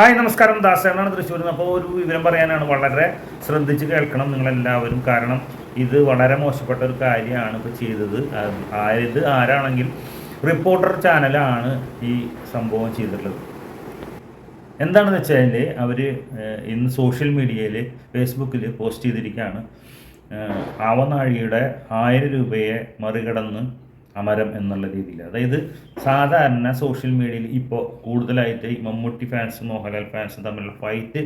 Hi നമസ്കാരം. ദാസേനാണ് തൃശ്ശൂരിൽ നിന്ന്. അപ്പോൾ ഒരു വിവരം പറയാനാണ്. വളരെ ശ്രദ്ധിച്ച് കേൾക്കണം നിങ്ങളെല്ലാവരും. കാരണം ഇത് വളരെ മോശപ്പെട്ട ഒരു കാര്യമാണ് ഇപ്പോൾ ചെയ്തത്. ഇത് ആരാണെങ്കിൽ റിപ്പോർട്ടർ ചാനലാണ് ഈ സംഭവം ചെയ്തിട്ടുള്ളത്. എന്താണെന്ന് വെച്ചാൽ അവർ ഇന്ന് സോഷ്യൽ മീഡിയയിൽ ഫേസ്ബുക്കിൽ പോസ്റ്റ് ചെയ്തിരിക്കുകയാണ്. ആവനാഴിയുടെ ആയിരം രൂപയെ മറികടന്ന് അമരം എന്നുള്ള രീതിയിൽ. അതായത് സാധാരണ സോഷ്യൽ മീഡിയയിൽ ഇപ്പോൾ കൂടുതലായിട്ട് ഈ മമ്മൂട്ടി ഫാൻസും മോഹൻലാൽ ഫാൻസും തമ്മിലുള്ള ഫൈറ്റ്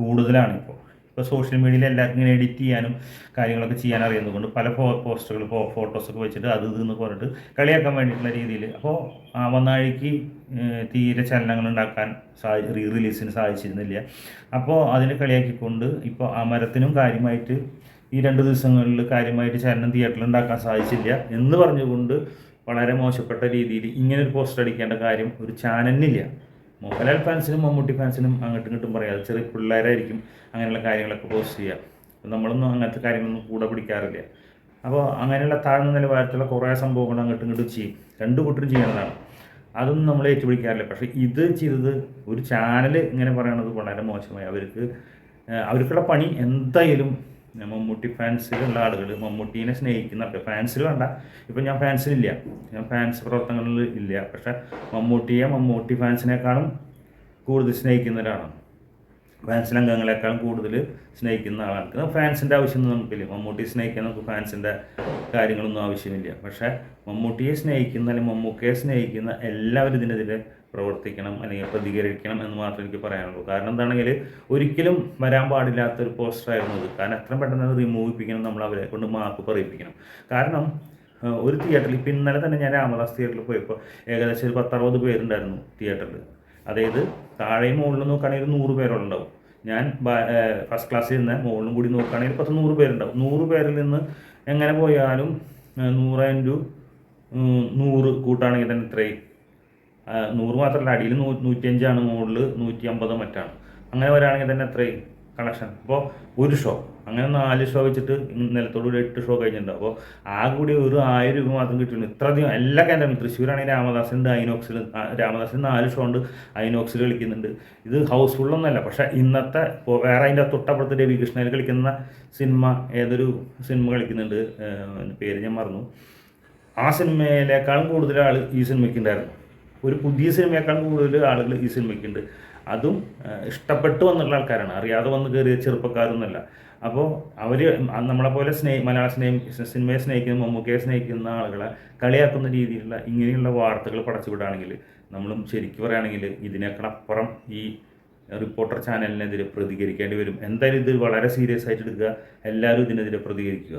കൂടുതലാണ് ഇപ്പോൾ ഇപ്പോൾ സോഷ്യൽ മീഡിയയിൽ എല്ലാവർക്കും ഇങ്ങനെ എഡിറ്റ് ചെയ്യാനും കാര്യങ്ങളൊക്കെ ചെയ്യാൻ അറിയുന്നതുകൊണ്ട് പല ഫോ പോസ്റ്ററുകൾ ഫോ ഫോട്ടോസൊക്കെ വെച്ചിട്ട് അത് ഇതെന്ന് പറഞ്ഞിട്ട് കളിയാക്കാൻ വേണ്ടിയിട്ടുള്ള രീതിയിൽ. അപ്പോൾ വന്നാഴിക്ക് തീരെ ചലനങ്ങൾ ഉണ്ടാക്കാൻ സാധി റീ റിലീസിന് സാധിച്ചിരുന്നില്ല. അപ്പോൾ അതിനെ കളിയാക്കിക്കൊണ്ട് ഇപ്പോൾ അമരത്തിനും കാര്യമായിട്ട് ഈ രണ്ട് ദിവസങ്ങളിൽ കാര്യമായിട്ട് ചലനം തിയേറ്ററിൽ ഉണ്ടാക്കാൻ സാധിച്ചില്ല എന്ന് പറഞ്ഞുകൊണ്ട് വളരെ മോശപ്പെട്ട രീതിയിൽ ഇങ്ങനെ ഒരു പോസ്റ്റർ അടിക്കേണ്ട കാര്യം ഒരു ചാനലിനില്ല. മോഹൻലാൽ ഫാൻസിനും മമ്മൂട്ടി ഫാൻസിനും അങ്ങോട്ടും ഇങ്ങോട്ടും പറയാതെ ചെറിയ പിള്ളേരായിരിക്കും അങ്ങനെയുള്ള കാര്യങ്ങളൊക്കെ പോസ്റ്റ് ചെയ്യുക. അപ്പോൾ നമ്മളൊന്നും അങ്ങനത്തെ കാര്യങ്ങളൊന്നും കൂടെ പിടിക്കാറില്ല. അപ്പോൾ അങ്ങനെയുള്ള താഴ്ന്ന നിലവാരത്തിലുള്ള കുറേ സംഭവങ്ങൾ അങ്ങോട്ടും ഇങ്ങോട്ടും ചെയ്യും. രണ്ട് കൂട്ടരും ചെയ്യുന്നതാണ്. അതൊന്നും നമ്മൾ ഏറ്റുപിടിക്കാറില്ല. പക്ഷേ ഇത് ചെയ്തത് ഒരു ചാനൽ ഇങ്ങനെ പറയണത് വളരെ മോശമായി. അവർക്ക് അവർക്കുള്ള പണി എന്തായാലും മമ്മൂട്ടി ഫാൻസിലുള്ള ആളുകൾ മമ്മൂട്ടീനെ സ്നേഹിക്കുന്നുണ്ട് ഫാൻസിൽ വേണ്ട. ഇപ്പം ഞാൻ ഫാൻസിലില്ല. ഞാൻ ഫാൻസ് പ്രവർത്തനങ്ങളിൽ ഇല്ല. പക്ഷേ മമ്മൂട്ടിയെ മമ്മൂട്ടി ഫാൻസിനേക്കാളും കൂടുതൽ സ്നേഹിക്കുന്ന ഫാൻസിലെ അംഗങ്ങളെക്കാളും കൂടുതൽ സ്നേഹിക്കുന്ന ആളാണ്. ഫാൻസിന്റെ ആവശ്യമൊന്നും നമുക്കില്ല. മമ്മൂട്ടിയെ സ്നേഹിക്കാൻ നമുക്ക് ഫാൻസിന്റെ കാര്യങ്ങളൊന്നും ആവശ്യമില്ല. പക്ഷേ മമ്മൂട്ടിയെ സ്നേഹിക്കുന്ന അല്ലെങ്കിൽ മമ്മൂക്കയെ സ്നേഹിക്കുന്ന എല്ലാവരും ഇതിനെതിരെ പ്രവർത്തിക്കണം അല്ലെങ്കിൽ പ്രതികരിക്കണം എന്ന് മാത്രമേ എനിക്ക് പറയാനുള്ളൂ. കാരണം എന്താണെങ്കിൽ ഒരിക്കലും വരാൻ പാടില്ലാത്തൊരു പോസ്റ്ററായിരുന്നു ഇത് കാരണം എത്രയും പെട്ടെന്ന് അത് റിമൂവ് ചെയ്യിപ്പിക്കണം നമ്മൾ അവരെ കൊണ്ട് മാപ്പ് പറയിപ്പിക്കണം. കാരണം ഒരു തിയേറ്ററിൽ ഇപ്പം ഇന്നലെ തന്നെ ഞാൻ രാമദാസ് തിയേറ്ററിൽ പോയപ്പോൾ ഏകദേശം ഒരു പത്തറുപത് പേരുണ്ടായിരുന്നു തിയേറ്ററിൽ അതായത് താഴെയും മുകളിലും നോക്കുകയാണെങ്കിൽ നൂറ് പേരുണ്ടാവും. ഞാൻ ഫസ്റ്റ് ക്ലാസ്സിൽ നിന്ന് മുകളിലും കൂടി നോക്കുകയാണെങ്കിൽ പത്ത് നൂറ് പേരുണ്ടാവും. നൂറ് പേരിൽ നിന്ന് എങ്ങനെ പോയാലും നൂറ് ഇന്റു നൂറ് കൂട്ടാണെങ്കിൽ തന്നെ ഇത്രയും. നൂറ് മാത്രമല്ല അടിയിൽ നൂ നൂറ്റിയഞ്ചാണ് മുകളിൽ നൂറ്റി അമ്പത് മറ്റാണ്. അങ്ങനെ വരാണെങ്കിൽ തന്നെ എത്രയും കളക്ഷൻ അപ്പോൾ ഒരു ഷോ അങ്ങനെ നാല് ഷോ വെച്ചിട്ട് നിലത്തോട് ഒരു എട്ട് ഷോ കഴിഞ്ഞിട്ടുണ്ട്. അപ്പോൾ ആ കൂടി ഒരു ആയിരം രൂപ മാത്രം കിട്ടുന്നു ഇത്രയധികം എല്ലാ കേന്ദ്രങ്ങളും തൃശ്ശൂരാണെങ്കിൽ രാമദാസിന്റെ ഐനോക്സിൽ രാമദാസൻ നാല് ഷോ ഉണ്ട് ഐനോക്സിൽ കളിക്കുന്നുണ്ട്. ഇത് ഹൗസ്ഫുള്ളൊന്നുമല്ല പക്ഷേ ഇന്നത്തെ ഇപ്പോൾ വേറെ അതിന്റെ തൊട്ടപ്പുറത്ത് രവി കൃഷ്ണയിൽ കളിക്കുന്ന സിനിമ ഏതൊരു സിനിമ കളിക്കുന്നുണ്ട് പേര് ഞാൻ മറന്നു. ആ സിനിമയിലേക്കാളും കൂടുതൽ ആൾ ഈ സിനിമയ്ക്ക് ഉണ്ടായിരുന്നു. ഒരു പുതിയ സിനിമയേക്കാൾ കൂടുതൽ ആളുകൾ ഈ സിനിമയ്ക്കുണ്ട്. അതും ഇഷ്ടപ്പെട്ടു വന്നുള്ള ആൾക്കാരാണ്. അറിയാതെ വന്ന് കയറിയ ചെറുപ്പക്കാരൊന്നുമല്ല. അപ്പോൾ അവർ നമ്മളെ പോലെ സ്നേഹി മലയാള സ്നേഹം സിനിമയെ സ്നേഹിക്കുന്ന മമ്മൂക്കയെ സ്നേഹിക്കുന്ന ആളുകളെ കളിയാക്കുന്ന രീതിയിലുള്ള ഇങ്ങനെയുള്ള വാർത്തകൾ പടച്ചുവിടുകയാണെങ്കിൽ നമ്മളും ശരിക്കും പറയുകയാണെങ്കിൽ ഇതിനേക്കാളപ്പുറം ഈ റിപ്പോർട്ടർ ചാനലിനെതിരെ പ്രതികരിക്കേണ്ടി വരും. എന്തായാലും ഇത് വളരെ സീരിയസ് ആയിട്ട് എടുക്കുക. എല്ലാവരും ഇതിനെതിരെ പ്രതികരിക്കുക.